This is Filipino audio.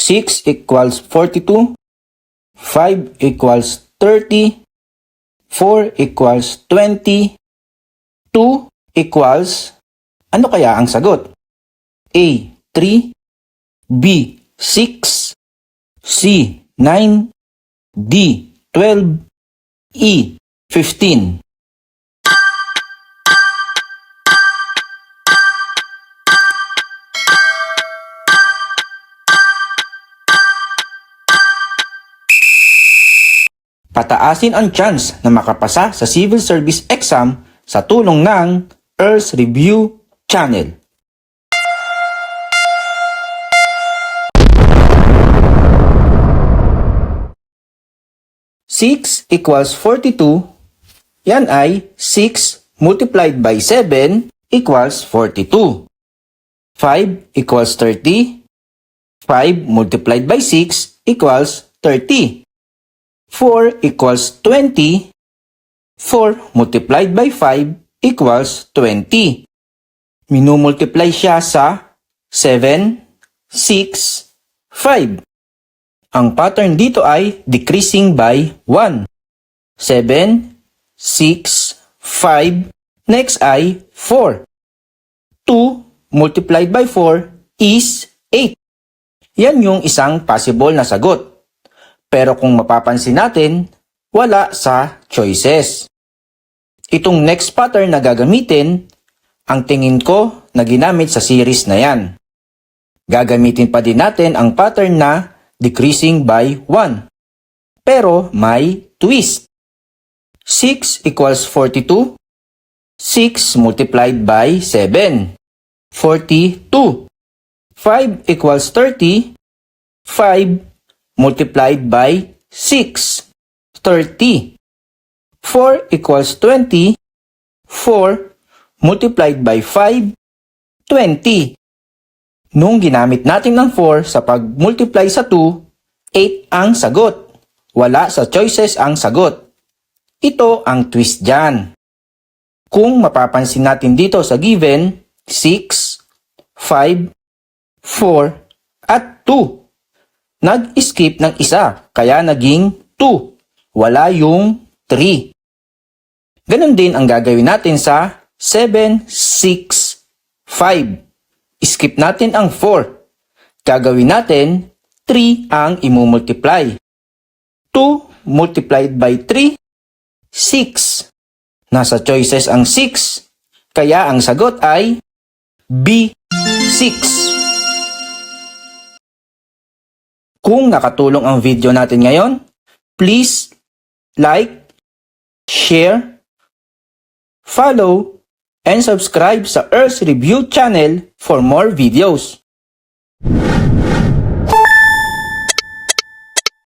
6 equals 42, 5 equals 30, 4 equals 20, 2 equals, ano kaya ang sagot? A. 3, B. 6, C. 9, D. 12, E. 15. Pataasin ang chance na makapasa sa civil service exam sa tulong ng Earth Review Channel. Six equals 42, yan ay 6 multiplied by 7 equals 42. 5 equals 30, 5 multiplied by 6 equals 30. 4 equals 20. 4 multiplied by 5 equals 20. Minumultiply siya sa 7, 6, 5. Ang pattern dito ay decreasing by 1. 7, 6, 5. Next ay 4. 2 multiplied by 4 is 8. Yan yung isang possible na sagot. Pero kung mapapansin natin, wala sa choices. Itong next pattern na gagamitin, ang tingin ko na ginamit sa series na yan. Gagamitin pa din natin ang pattern na decreasing by 1. Pero may twist. 6 equals 42. 6 multiplied by 7. 42. 5 equals 30. 5 multiplied by 6. 30. 4 equals 20. 4 multiplied by 5. 20. Nung ginamit natin ng 4 sa pag-multiply sa 2, 8 ang sagot. Wala sa choices ang sagot. Ito ang twist dyan. Kung mapapansin natin dito sa given, 6, 5, 4, at 2. Nag-skip ng isa, kaya naging 2. Wala yung 3. Ganon din ang gagawin natin sa 7, 6, 5. Skip natin ang 4. Gagawin natin 3 ang imumultiply. 2 multiplied by 3, 6. Nasa choices ang 6, kaya ang sagot ay B6. Kung nakatulong ang video natin ngayon, please like, share, follow, and subscribe sa Earth Review channel for more videos.